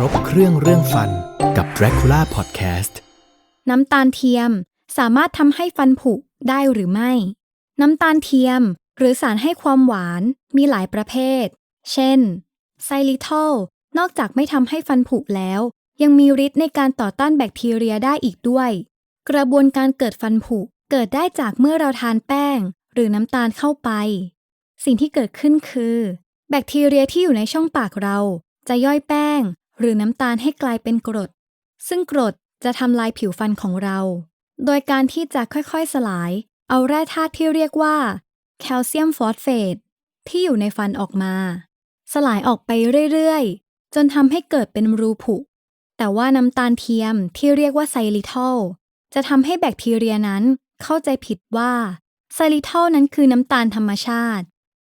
รบเครื่องเรื่องฟันกับ Dracula Podcast น้ำตาลเทียมสามารถทำให้ฟันผุได้หรือไม่ น้ำตาลเทียม หรือสารให้ความหวานมีหลายประเภท เช่น ไซลิทอล นอกจากไม่ทำให้ฟันผุแล้ว ยังมีฤทธิ์ในการต่อต้านแบคทีเรียได้อีกด้วย กระบวนการเกิดฟันผุเกิดได้จากเมื่อเราทานแป้ง หรือน้ำตาลเข้าไป สิ่งที่เกิดขึ้นคือ แบคทีเรียที่อยู่ในช่องปากเรา จะย่อยแป้ง หรือน้ำตาลให้กลายเป็นกรด ซึ่งกรดจะทำลายผิวฟันของเรา โดยการที่จะค่อยๆสลาย เอาแร่ธาตุที่เรียกว่า แคลเซียมฟอสเฟตที่อยู่ในฟันออกมา สลายออกไปเรื่อยๆ จนทำให้เกิดเป็นรูผุ แต่ว่าน้ำตาลเทียมที่เรียกว่าไซลิทอลจะทำให้แบคทีเรียนั้นเข้าใจผิดว่าไซลิทอลนั้นคือน้ำตาลธรรมชาติ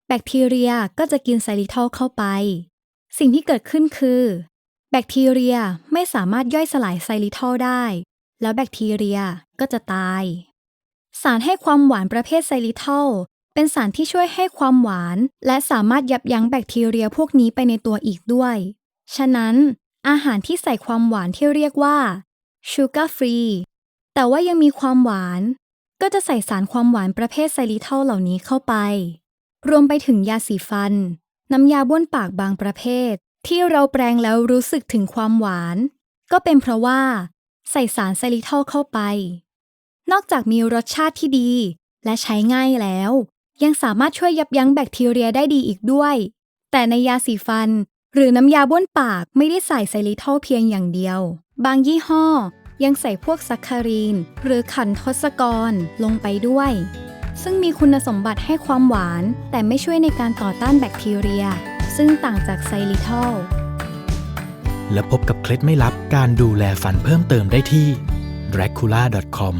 แบคทีเรียก็จะกินไซลิทอลเข้าไป สิ่งที่เกิดขึ้นคือ แบคทีเรียไม่สามารถย่อยสลายไซลิทอลได้ แล้วแบคทีเรียก็จะตาย สารให้ความหวานประเภทไซลิทอลเป็นสารที่ช่วยให้ความหวาน และสามารถยับยั้งแบคทีเรียพวกนี้ไปในตัวอีกด้วย ฉะนั้น อาหารที่ใส่ความหวานที่เรียกว่า sugar free แต่ว่ายังมีความหวาน ก็จะใส่สารความหวานประเภทไซลิทอลเหล่านี้เข้าไป รวมไปถึงยาสีฟัน น้ำยาบ้วนปากบางประเภท ที่เราแปรงแล้วรู้สึกถึงความหวาน ก็เป็นเพราะว่า ใส่สารไซลิทอลเข้าไป นอกจากมีรสชาติที่ดี และใช้ง่ายแล้ว ยังสามารถช่วยยับยั้งแบคทีเรียได้ดีอีกด้วย แต่ในยาสีฟัน หรือน้ำยาบ้วนปากไม่ได้ใส่ไซลิทอลเพียงอย่างเดียว บางยี่ห้อยังใส่พวกซัคคารีน หรือขันทศกรลงไปด้วย ซึ่งมีคุณสมบัติให้ความหวาน แต่ไม่ช่วยในการต่อต้านแบคทีเรีย ซึ่งต่างจากไซลิทอลและพบกับเคล็ดไม่ลับการดูแลฟันเพิ่มเติมได้ที่ dracula.com